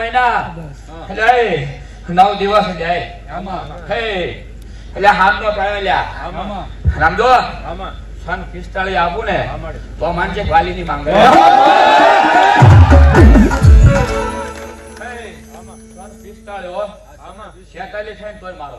મહિના. જાય નવ દિવસ જાય હે. એટલે હામ નો પાયો લ્યા. રામજો સન પિસ્તાળી આપું ને તો માનશે વાલી ની માંગે પિસ્તાળી હો. છેતાલીસ તોય મારો.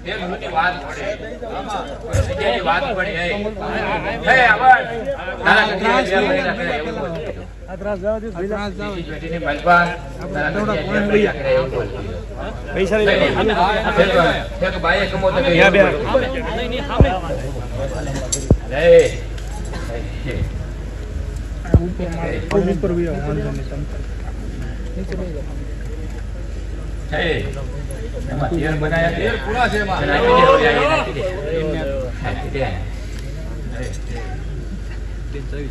એ, ખબર વાત પડે જગ્યાની વાત પડે હે હે તારા કટિયા બે તારા એમાં તેલ બનાયા તેલ પૂરા છે એમાં. નાખી દે નાખી દે નાખી દે.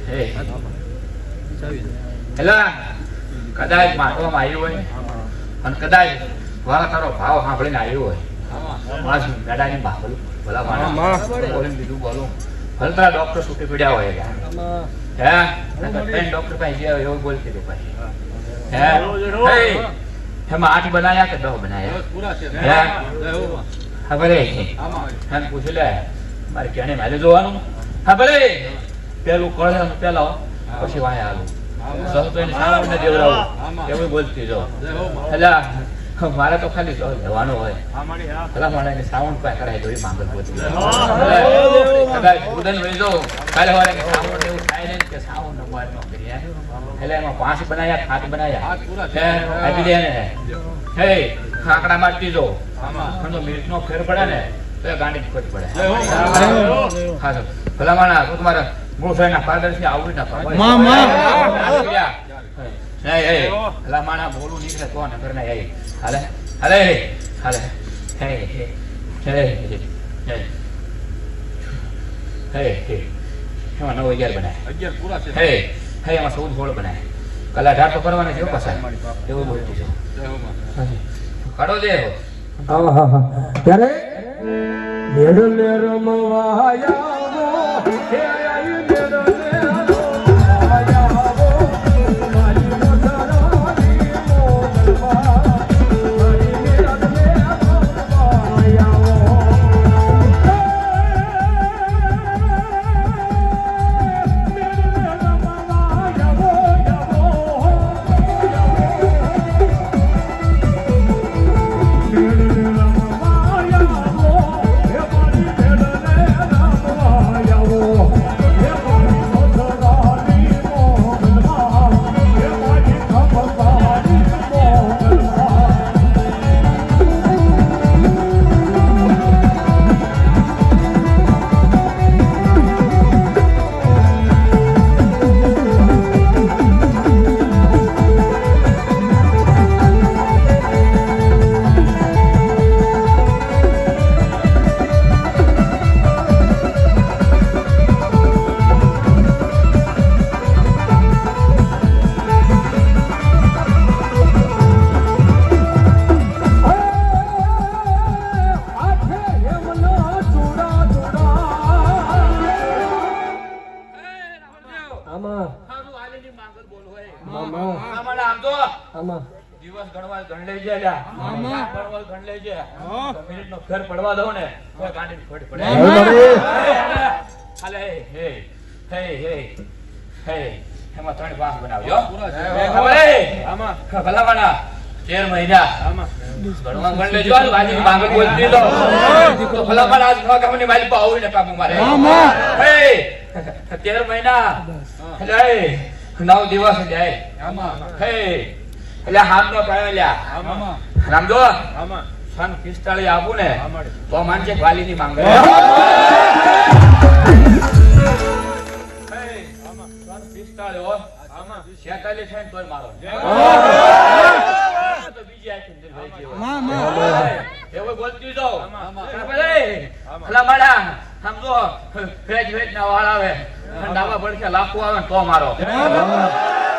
હે હે. એલા કદાચ માટવામાં આવ્યું હોય. અને કદાચ વાળા તારો ભાવ સાંભળીને આવ્યો હોય. માસ ગાડાની બાપલું ભલા માણસ. બોલીને બીજું બોલું. ભલે તારા ડોક્ટર સુખી પડ્યા હોય હે? ડોક્ટર પાસે ગયા એવું બોલતી હતી પાછી. હે. હે? એમાં આઠ બનાયા કે દસ બનાયા હા ભલે હા પૂછી લે મારે કેને મારે જોવાનું ખબર પેલું કળે પેલા પછી વાય આલું બોલતી જો એટલે મારે તો ખાલી જવાનું હોય ભલા મારે એને સાવણ પાસે કરાય જોઈ માંગલ પોતી કદાચ ઉદન વેજો કાલે વારે કે સાવણ એવું થાય ને કે સાવણ નો નો કરીએ એટલે એમાં પાંચ બનાયા. ખાત બનાયા આપી દે ને હે ખાકડા માં જો ખંડો મિર્ચ નો ફેર પડે ને તો ગાંડી ખોટ પડે. હા. સર ભલા માણા તો તમારે મૂળ ના ફાધરથી આવું ના ફાધરમાં, માં. હે હે ભલા માણા બોલું નીકળે તો ઘર ના હાલે હાલે હાલે. હે હે. હે હે હે. હે. એમાં નવ અગિયાર બનાય. હે. હે એમાં ચૌદ ગોળ બનાય. કલા ઢાળ તો કરવાના છે પાછા. એવું બોલતું છે. ખડો દે ત્યારે મેળલે રમવા આવો આમાં. દિવસ ગણવા ગણ લઈ જાય આમાં. ગણવા ગણ લઈ જાય. મિનિટ નો ફેર પડવા દો ને. તો ફટ પડે. હાલે, હે, હે, હે, હે. એમાં ત્રણ વાહ બનાવજો. હે, ખબર હે? ભલામણા, તેર મહિના. ગણવા ગણ લેજો બાજી માંગે બોલતી તો. ભલા ભલામણા આજ નવા કામની માલિક આવું ને કામ મારે. હે, તેર મહિના. એટલે નવ દિવસ જાય. હે. એટલે હાથ નો પાયો લ્યા રામજો? સન પિસ્તાળી આપું ને તો માનશે વાલી ની માંગે લાખો આવે. ને તો મારો.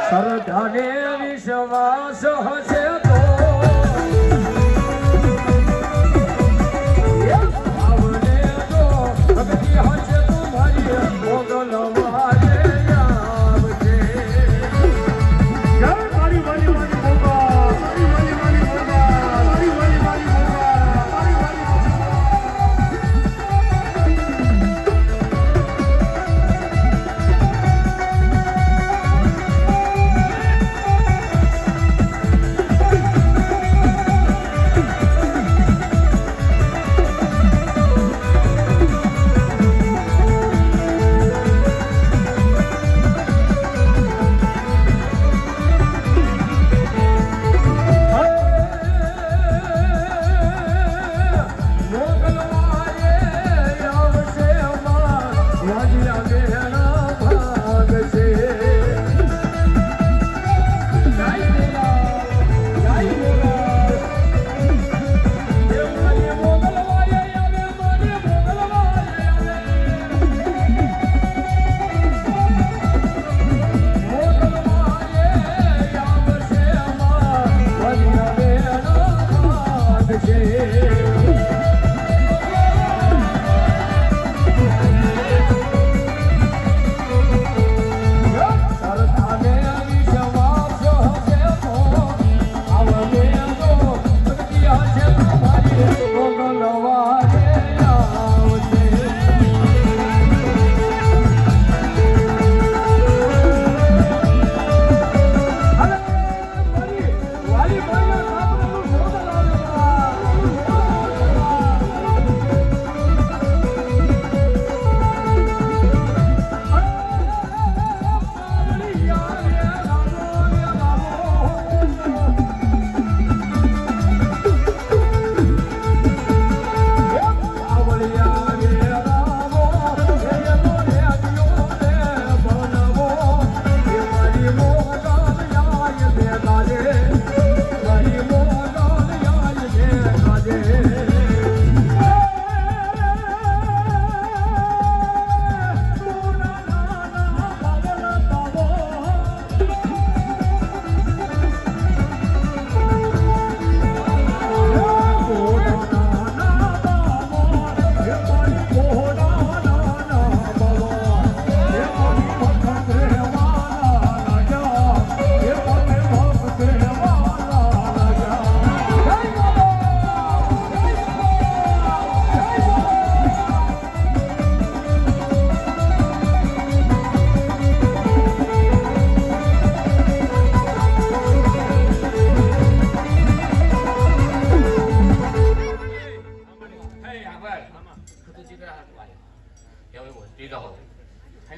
સરધાને সমাজ হচ্ছে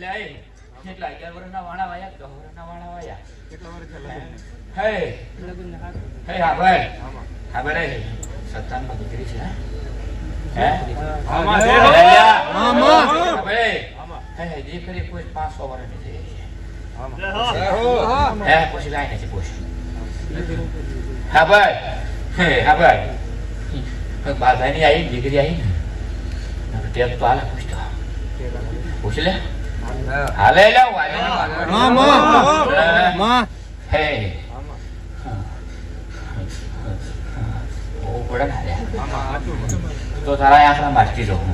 એટલે એ, કેટલા અગિયાર વર્ષના વાણા વાયા દસ વર્ષના વાણા વાયા? હે. હે આભાર આભાર હે સત્તાનમાં દીકરી છે હે? આમાં છે. આમાં. હે. હે, દીકરી કોઈ પાંચસો વર્ષની થઈ છે હે. પછી કાંઈ નથી પૂછ્યું હા. ભાઈ હે હા ભાઈ બાધાની આવી દીકરી આવી ને ટેપ તો હાલે પૂછતો. પૂછ લે. હાલે લે ને માં માં માં. હે. ને. તો તારા મારતી રહું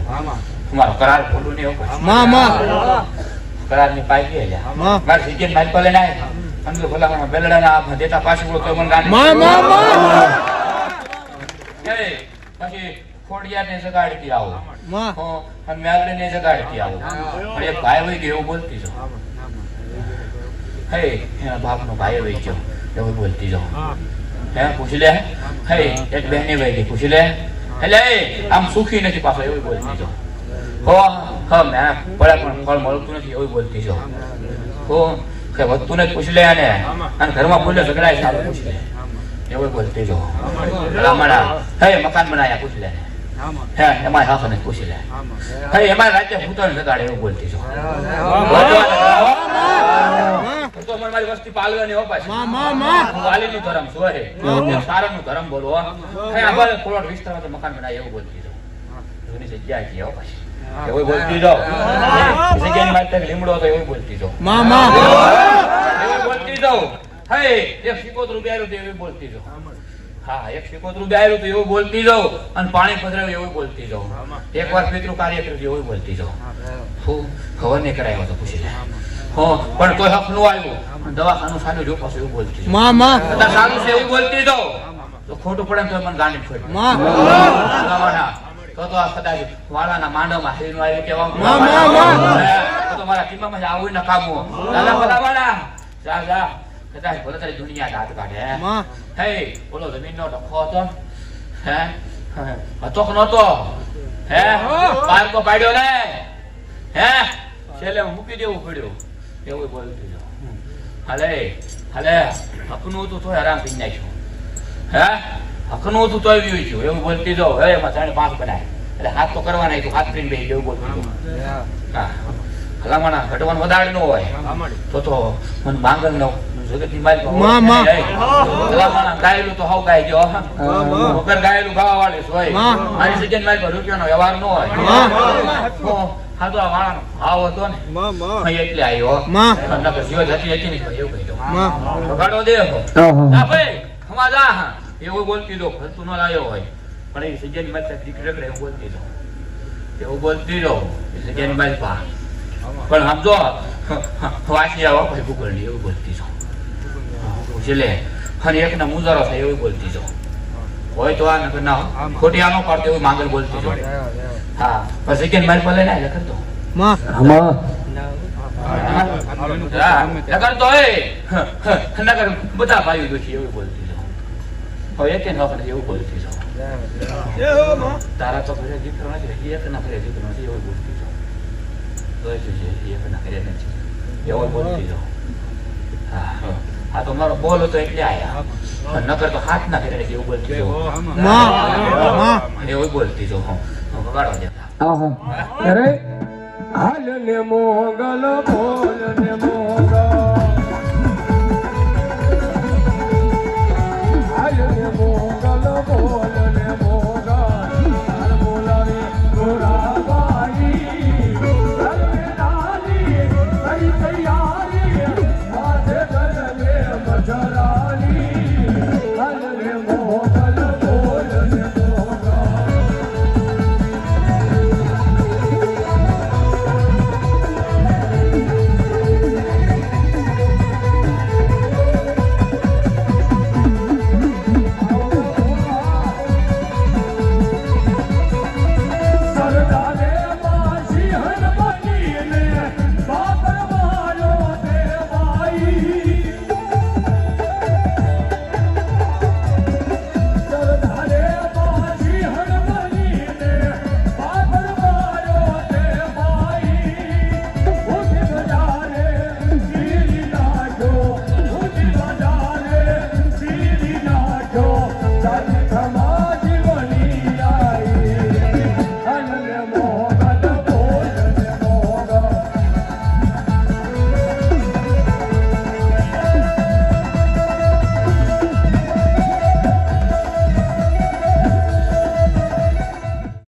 તમારો કરાર ખોલું એવું માં માં. કરારની પાઈ ગઈ લ્યા માં. સિજન મારી પાસે ના અને જો ભલામણ બેલડાના હાથમાં દેતા પાછી બોલો તો મને ગાંડી. માં માં માં. પછી ખોડિયાને જગાડતી આવો. અને મેલડીને જગાડતી આવો. પણ એક ભાઈ હોય ગયો એવું બોલતી જાઓ. હે એના બાપનો ભાઈ હોય ગયો. એવું બોલતી જાઓ. હે. પૂછી લે હે. એક બહેને ભાઈ ગઈ પૂછી લે એટલે આમ સુખી નથી પાછો એવું બોલતી જાઓ. હો હા મેં પડે પણ ફળ મળતું નથી એવું બોલતી જાઓ. હો કે વધતું નથી પૂછી લે અને અને ઘરમાં બોલે ઝઘડાય સારું પૂછી લે. એવું બોલતી જાઓ. હે મકાન બનાયા પૂછી લે. હે એમાં હાથ ને પૂછી લે. હે એમાં રાજ્ય ભૂતોને જગાડે એવું બોલતી જાઓ તો મને મારી વસ્તી પાલવાની હો માં માં માં હું. વાલીનું ધર્મ છું હે. સારાનું ધર્મ બોલું હે. આ કોલોટ વિસ્તારમાં તો મકાન બનાય એવું બોલતી છે એવું જગ્યાની લીમડો એવું જો માં માં એવું બોલતી જો હે એક સિકોતરું બેરું એવું બોલતી જાઓ હા એક સિકોતરું બેરું તો એવું બોલતી જાઓ અને પાણી પધરાવ્યું એવું બોલતી જાઓ એક વાર પિતૃ કાર્ય કર્યું એવું બોલતી જાઓ હું ખબર નહીં કરાયો તો પૂછી હો પણ કોઈ હકનું આવ્યું દવાખાનું સારું જો પાછું એવું બોલતી માં માં. સારું છે એવું બોલતી જાઓ તો ખોટું પડે તો મને ગાંડી ફોડી તો તો આ કદાચ વાળાના માંડવમાં હેરીનું તો મારા આવું નકામું કામું. દાદા જા. કદાચ ભલે તારી દુનિયા દાંત કાઢે, હે. માં જમીનનો ડખો હતો હે? હે, હતો કે નહોતો? હે? પારકો પાડ્યો ને? હે? છેલ્લે મૂકી દેવું પડ્યું. એવું બોલ. હાલે, હાલે. હકનું હતું તોય આરામ કરી નાખ્યું. હે હકનું હતું તોય વ્યુ છું એવું બોલતી જો હે એમાં ત્રણ પાંચ બનાય એટલે હાથ તો કરવાના નહીં હાથ કરીને બેસી બોલતી હા ભલામણા ઘટવાનું વધારે ન હોય. તો તો મને માંગલ નો જગતની મારી પાસે માં, માં. ભલામણા ગાયેલું તો હાવ ગાય જો વગર ગાયેલું ગાવા વાળી હોય. મારી જગ્યાએ મારી રૂપિયાનો વ્યવહાર ન હોય. હા તો આ વાળાનો ભાવ હતો ને. માં માં. અહીં એટલે આવ્યો. નકર જીવ હતી હતી નહીં એવું કહી દઉં. દે ના ભાઈ ખમા જા હા. એવું બોલતી દો ફરતું ન લાયો હોય. પણ એ સજ્જન પાસે દીકરી એવું બોલતી દો એવું બોલતી દો એ સજ્જાની પા પણ આમ જો વાંચી આવો ભાઈ ગુગળની એવું બોલતી જાઓ પૂછી લે અને એકના મુજારો થાય એવું બોલતી જાઓ હોય તો આ નકર ના ખોટી આનો ન એવું માંગલ બોલતી જાઓ હા પછી કે મારી પાસે ના લખતો નકર તો એ નકર બધા ભાઈઓ એવું બોલતી જાઓ હવે એક ન કરે એવું બોલતી જાઓ તારા તો ઘરે દીકરો નથી એક ના ઘરે દીકરો નથી એવું બોલતી જોઈ જે તો મારો બોલ હતો એટલે આયા નકર હાથ ના ઘરે એવું બોલતી એવું બોલતી દેતા અરે હાલ ને મોગલ. ને